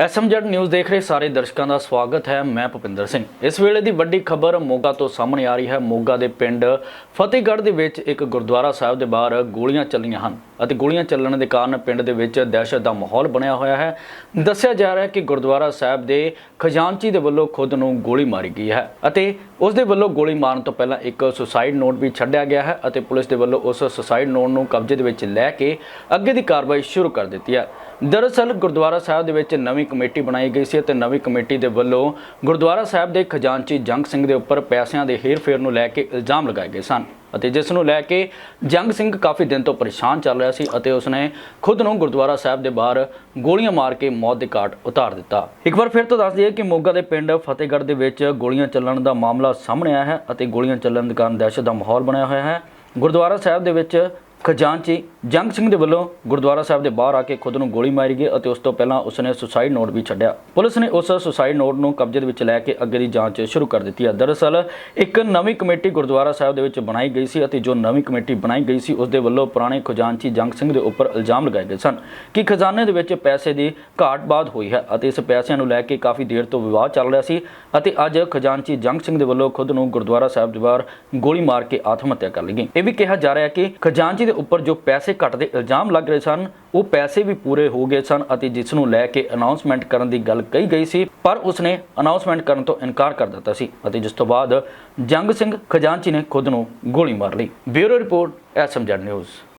SMZ news ਦੇਖ ਰਹੇ ਸਾਰੇ ਦਰਸ਼ਕਾਂ ਦਾ ਸਵਾਗਤ ਹੈ। ਮੈਂ ਭੁਪਿੰਦਰ ਸਿੰਘ। ਇਸ ਵੇਲੇ ਦੀ ਵੱਡੀ ਖਬਰ ਮੋਗਾ ਤੋਂ ਸਾਹਮਣੇ ਆ ਰਹੀ ਹੈ। ਮੋਗਾ ਦੇ ਪਿੰਡ ਫਤਿਹਗੜ੍ਹ ਦੇ ਵਿੱਚ ਇੱਕ ਗੁਰਦੁਆਰਾ ਸਾਹਿਬ ਦੇ ਬਾਹਰ ਗੋਲੀਆਂ ਚੱਲੀਆਂ ਹਨ। ਅਤੇ ਗੋਲੀਆਂ ਚੱਲਣ ਦੇ ਕਾਰਨ ਪਿੰਡ ਦੇ ਵਿੱਚ ਦਹਿਸ਼ਤ ਦਾ ਮਾਹੌਲ ਬਣਿਆ ਹੋਇਆ ਹੈ। ਦੱਸਿਆ ਜਾ ਰਿਹਾ ਹੈ ਕਿ ਗੁਰਦੁਆਰਾ ਸਾਹਿਬ ਦੇ ਖਜ਼ਾਨਚੀ ਦੇ ਵੱਲੋਂ ਖੁਦ ਨੂੰ ਗੋਲੀ ਮਾਰੀ ਗਈ ਹੈ ਅਤੇ ਉਸ ਦੇ ਵੱਲੋਂ ਗੋਲੀ ਮਾਰਨ ਤੋਂ ਪਹਿਲਾਂ ਇੱਕ ਸੁਸਾਈਡ ਨੋਟ ਵੀ ਛੱਡਿਆ ਗਿਆ ਹੈ ਅਤੇ ਪੁਲਿਸ ਦੇ ਵੱਲੋਂ ਉਸ ਸੁਸਾਈਡ ਨੋਟ ਨੂੰ ਕਬਜ਼ੇ ਦੇ ਵਿੱਚ ਲੈ ਕੇ ਅੱਗੇ ਦੀ ਕਾਰਵਾਈ ਸ਼ੁਰੂ ਕਰ ਦਿੱਤੀ ਹੈ। ਦਰਅਸਲ ਗੁਰਦੁਆਰਾ ਸਾਹਿਬ ਦੇ ਵਿੱਚ ਨਵੀਂ ਕਮੇਟੀ ਬਣਾਈ ਗਈ ਸੀ ਅਤੇ ਨਵੀਂ ਕਮੇਟੀ ਦੇ ਵੱਲੋਂ ਗੁਰਦੁਆਰਾ ਸਾਹਿਬ ਦੇ ਖਜ਼ਾਨਚੀ ਜੰਗ ਸਿੰਘ ਦੇ ਉੱਪਰ ਪੈਸਿਆਂ ਦੇ ਹੇਰ-ਫੇਰ ਨੂੰ ਲੈ ਕੇ ਇਲਜ਼ਾਮ ਲਗਾਏ ਗਏ ਸਨ। ਅਤੇ ਜਿਸ ਨੂੰ ਲੈ ਕੇ ਜੰਗ ਸਿੰਘ ਕਾਫੀ ਦਿਨ ਤੋਂ ਪਰੇਸ਼ਾਨ ਚੱਲ ਰਿਹਾ ਸੀ ਅਤੇ ਉਸਨੇ ਖੁਦ ਨੂੰ ਗੁਰਦੁਆਰਾ ਸਾਹਿਬ ਦੇ ਬਾਹਰ ਗੋਲੀਆਂ ਮਾਰ ਕੇ ਮੌਤ ਦੇ ਘਾਟ ਉਤਾਰ ਦਿੱਤਾ। ਇੱਕ ਵਾਰ ਫਿਰ ਤੋਂ ਦੱਸ ਦਈਏ ਕਿ ਮੋਗਾ ਦੇ ਪਿੰਡ ਫਤਿਹਗੜ੍ਹ ਦੇ ਵਿੱਚ ਗੋਲੀਆਂ ਚੱਲਣ ਦਾ ਮਾਮਲਾ ਸਾਹਮਣੇ ਆਇਆ ਹੈ ਅਤੇ ਗੋਲੀਆਂ ਚੱਲਣ ਦੇ ਕਾਰਨ ਦਹਿਸ਼ਤ ਦਾ ਮਾਹੌਲ ਬਣਿਆ ਹੋਇਆ ਹੈ। ਗੁਰਦੁਆਰਾ ਸਾਹਿਬ ਦੇ ਵਿੱਚ ਖਜ਼ਾਨਚੀ ਜੰਗ ਸਿੰਘ ਦੇ ਵੱਲੋਂ ਗੁਰਦੁਆਰਾ ਸਾਹਿਬ ਦੇ ਬਾਹਰ ਆ ਕੇ ਖੁਦ ਨੂੰ ਗੋਲੀ ਮਾਰੀ ਗਈ ਅਤੇ ਉਸ ਤੋਂ ਪਹਿਲਾਂ ਉਸਨੇ ਸੁਸਾਈਡ ਨੋਟ ਵੀ ਛੱਡਿਆ। ਪੁਲਿਸ ਨੇ ਉਸ ਸੁਸਾਈਡ ਨੋਟ ਨੂੰ ਕਬਜ਼ੇ ਦੇ ਵਿੱਚ ਲੈ ਕੇ ਅੱਗੇ ਦੀ ਜਾਂਚ ਸ਼ੁਰੂ ਕਰ ਦਿੱਤੀ ਹੈ। ਦਰਅਸਲ, ਇੱਕ ਨਵੀਂ ਕਮੇਟੀ ਗੁਰਦੁਆਰਾ ਸਾਹਿਬ ਦੇ ਵਿੱਚ ਬਣਾਈ ਗਈ ਸੀ ਅਤੇ ਜੋ ਨਵੀਂ ਕਮੇਟੀ ਬਣਾਈ ਗਈ ਸੀ ਉਸ ਦੇ ਵੱਲੋਂ ਪੁਰਾਣੇ ਖਜ਼ਾਨਚੀ ਜੰਗ ਸਿੰਘ ਦੇ ਉੱਪਰ ਇਲਜ਼ਾਮ ਲਗਾਏ ਗਏ ਸਨ ਕਿ ਖਜ਼ਾਨੇ ਦੇ ਵਿੱਚ ਪੈਸੇ ਦੀ ਘਾਟ ਬਾਦ ਹੋਈ ਹੈ ਅਤੇ ਇਸ ਪੈਸਿਆਂ ਨੂੰ ਲੈ ਕੇ ਕਾਫੀ ਦੇਰ ਤੋਂ ਵਿਵਾਦ ਚੱਲ ਰਿਹਾ ਸੀ ਅਤੇ ਅੱਜ ਖਜ਼ਾਨਚੀ ਜੰਗ ਸਿੰਘ ਦੇ ਵੱਲੋਂ ਖੁਦ ਨੂੰ ਗੁਰਦੁਆਰਾ ਸਾਹਿਬ ਦੇ ਬਾਹਰ ਗੋਲੀ ਮਾਰ ਕੇ ਆਤਮ ਹੱਤਿਆ ਕਰ ਲਈ ਗਈ। ਇਹ ਵੀ ਕਿਹਾ ਜਾ ਰਿਹਾ ਹੈ ਕਿ ਖਜ਼ਾਨਚੀ ਦੇ ਉੱਪਰ ਜੋ ਪੈਸੇ ਘੱਟ ਦੇ ਇਲਜ਼ਾਮ ਲੱਗ ਰਹੇ ਸਨ, ਉਹ ਪੈਸੇ ਵੀ ਪੂਰੇ ਹੋ ਗਏ ਸਨ ਅਤੇ ਜਿਸ ਨੂੰ ਲੈ ਕੇ ਅਨਾਉਂਸਮੈਂਟ ਕਰਨ ਦੀ ਗੱਲ ਕਹੀ ਗਈ ਸੀ, ਪਰ ਉਸਨੇ ਅਨਾਉਂਸਮੈਂਟ ਕਰਨ ਤੋਂ ਇਨਕਾਰ ਕਰ ਦਿੱਤਾ ਸੀ ਅਤੇ ਜਿਸ ਤੋਂ ਬਾਅਦ ਜੰਗ ਸਿੰਘ ਖਜ਼ਾਨਚੀ ਨੇ ਖੁਦ ਨੂੰ ਗੋਲੀ ਮਾਰ ਲਈ। Bureau report, S M Z news.